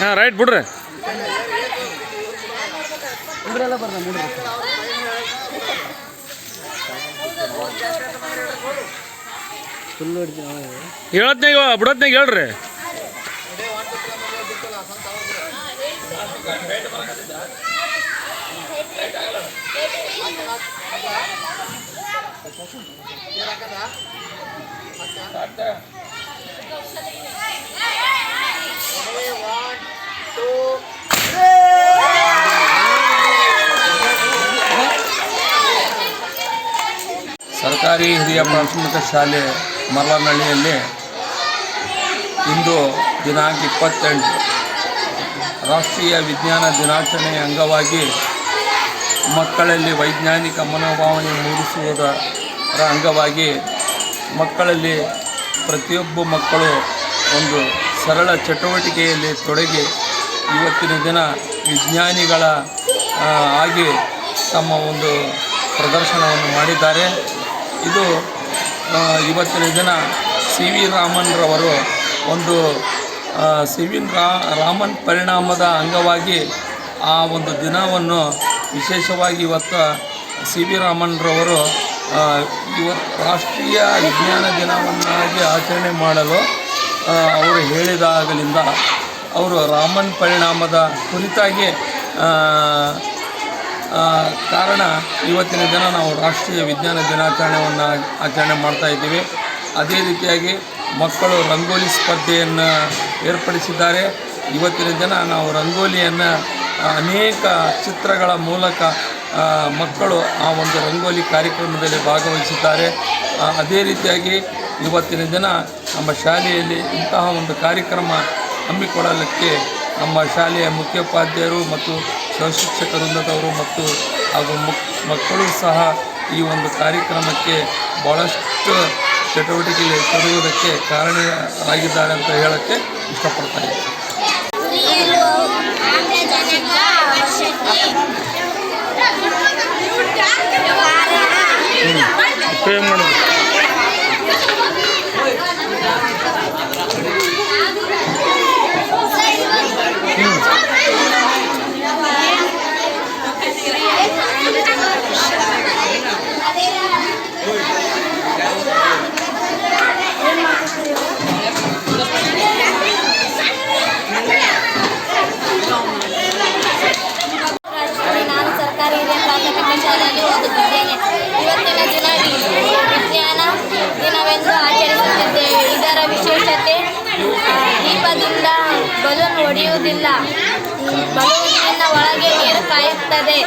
ಹಾಂ ರೈಟ್ ಬಿಡ್ರಿ. ಹೇಳತ್ನಾಗ ಬಿಡತ್ನಾಗ ಹೇಳ್ರಿ. ಸರ್ಕಾರಿ ಹಿರಿಯ ಪ್ರಾಥಮಿಕ ಶಾಲೆ ಮರಳನಹಳ್ಳಿಯಲ್ಲಿ ಇಂದು ದಿನಾಂಕ ಇಪ್ಪತ್ತೆಂಟು. ರಾಷ್ಟ್ರೀಯ ವಿಜ್ಞಾನ ದಿನಾಚರಣೆಯ ಅಂಗವಾಗಿ ಮಕ್ಕಳಲ್ಲಿ ವೈಜ್ಞಾನಿಕ ಮನೋಭಾವನೆ ಮೂಡಿಸುವುದರ ಅಂಗವಾಗಿ ಮಕ್ಕಳಲ್ಲಿ ಪ್ರತಿಯೊಬ್ಬ ಮಕ್ಕಳು ಒಂದು ಸರಳ ಚಟುವಟಿಕೆಯಲ್ಲಿ ತೊಡಗಿ ಇವತ್ತಿನ ದಿನ ವಿಜ್ಞಾನಿಗಳ ಆಗಿ ತಮ್ಮ ಒಂದು ಪ್ರದರ್ಶನವನ್ನು ಮಾಡಿದ್ದಾರೆ. ಇದು ಇವತ್ತಿನ ದಿನ ಸಿ ವಿ ರಾಮನ್ರವರು ಒಂದು ಸಿ ವಿ ರಾಮನ್ ಪರಿಣಾಮದ ಅಂಗವಾಗಿ ಆ ಒಂದು ದಿನವನ್ನು ವಿಶೇಷವಾಗಿ ಇವತ್ತು ಸಿ ವಿ ರಾಮನ್ರವರು ಇವತ್ತು ರಾಷ್ಟ್ರೀಯ ವಿಜ್ಞಾನ ದಿನವನ್ನಾಗಿ ಆಚರಣೆ ಮಾಡಲು ಅವರು ಹೇಳಿದಾಗಲಿಂದ ಅವರು ರಾಮನ್ ಪರಿಣಾಮದ ಕುರಿತಾಗಿ ಕಾರಣ ಇವತ್ತಿನ ದಿನ ನಾವು ರಾಷ್ಟ್ರೀಯ ವಿಜ್ಞಾನ ದಿನಾಚರಣೆಯನ್ನು ಆಚರಣೆ ಮಾಡ್ತಾ ಇದ್ದೀವಿ. ಅದೇ ರೀತಿಯಾಗಿ ಮಕ್ಕಳು ರಂಗೋಲಿ ಸ್ಪರ್ಧೆಯನ್ನು ಏರ್ಪಡಿಸಿದ್ದಾರೆ. ಇವತ್ತಿನ ದಿನ ನಾವು ರಂಗೋಲಿಯನ್ನು ಅನೇಕ ಚಿತ್ರಗಳ ಮೂಲಕ ಮಕ್ಕಳು ಆ ಒಂದು ರಂಗೋಲಿ ಕಾರ್ಯಕ್ರಮದಲ್ಲಿ ಭಾಗವಹಿಸಿದ್ದಾರೆ. ಅದೇ ರೀತಿಯಾಗಿ ಇವತ್ತಿನ ದಿನ ನಮ್ಮ ಶಾಲೆಯಲ್ಲಿ ಇಂತಹ ಒಂದು ಕಾರ್ಯಕ್ರಮ ಹಮ್ಮಿಕೊಳ್ಳಲಿಕ್ಕೆ ನಮ್ಮ ಶಾಲೆಯ ಮುಖ್ಯೋಪಾಧ್ಯಾಯರು ಮತ್ತು ಸಹಶಿಕ್ಷಕ ವೃಂದದವರು ಮತ್ತು ಹಾಗೂ ಮಕ್ ಮಕ್ಕಳು ಸಹ ಈ ಒಂದು ಕಾರ್ಯಕ್ರಮಕ್ಕೆ ಭಾಳಷ್ಟು ಚಟುವಟಿಕೆಯಲ್ಲಿ ತೊಡಗುವುದಕ್ಕೆ ಕಾರಣರಾಗಿದ್ದಾರೆ ಅಂತ ಹೇಳೋಕ್ಕೆ ಇಷ್ಟಪಡ್ತಾರೆ ಕಾರಣ ಮಾಡೋದು ರಾಜ್ಯದಲ್ಲಿ ನಾನು ಸರ್ಕಾರಿ ಹಿರಿಯ ಪ್ರಾಥಮಿಕ ಶಾಲೆಯಲ್ಲಿ ಓದುತ್ತಿದ್ದೇನೆ ಇವತ್ತಿನ ದಿನ ವಿ- ವಿಜ್ಞಾನ ದಿನವೆಂದು ಆಚರಿಸುತ್ತಿದ್ದೇವೆ ಇದರ ವಿಶೇಷತೆ ಆ, ದೀಪದಿಂದ ಬಲೂನ್ ಹೊಡೆಯುವುದಿಲ್ಲ. ಈ ಬಲೂನಿನ ಒಳಗೆ ನೀರು ಕಾಯುತ್ತದೆ.